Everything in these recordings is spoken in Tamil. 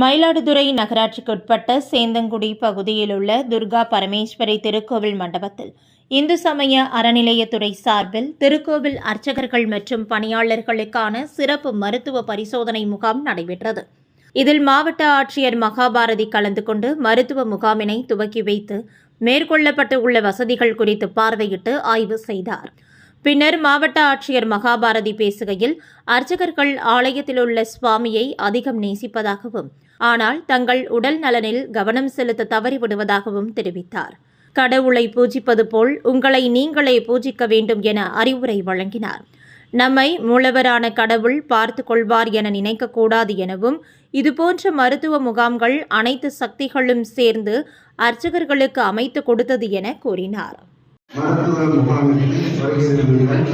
மயிலாடுதுறை நகராட்சிக்குட்பட்ட சேந்தங்குடி பகுதியில் உள்ள துர்கா பரமேஸ்வரி திருக்கோவில் மண்டபத்தில் இந்து சமய அறநிலையத்துறை சார்பில் திருக்கோவில் அர்ச்சகர்கள் மற்றும் பணியாளர்களுக்கான சிறப்பு மருத்துவ பரிசோதனை முகாம் நடைபெற்றது. இதில் மாவட்ட ஆட்சியர் மகாபாரதி கலந்து கொண்டு மருத்துவ முகாமினை துவக்கி வைத்து மேற்கொள்ளப்பட்டு உள்ள வசதிகள் குறித்து பார்வையிட்டு ஆய்வு செய்தார். பின்னர் மாவட்ட ஆட்சியர் மகாபாரதி பேசுகையில் அர்ச்சகர்கள் ஆலயத்தில் உள்ள சுவாமியை அதிகம் நேசிப்பதாகவும் ஆனால் தங்கள் உடல் நலனில் கவனம் செலுத்த தவறிவிடுவதாகவும் தெரிவித்தார். கடவுளை பூஜிப்பது போல் உங்களை நீங்களே பூஜிக்க வேண்டும் என அறிவுரை வழங்கினார். நம்மை மூலவரான கடவுள் பார்த்து கொள்வார் என நினைக்கக்கூடாது எனவும் இதுபோன்ற மருத்துவ முகாம்கள் அனைத்து சக்திகளும் சேர்ந்து அர்ச்சகர்களுக்கு அமைத்து கொடுத்தது என கூறினார். மருத்துவ முகாமிற்கு வருகை தந்துள்ளனர்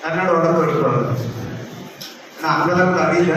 தன்னோட உடம்பு எடுத்துவாங்க நான் அந்த அளவுக்கு அறியல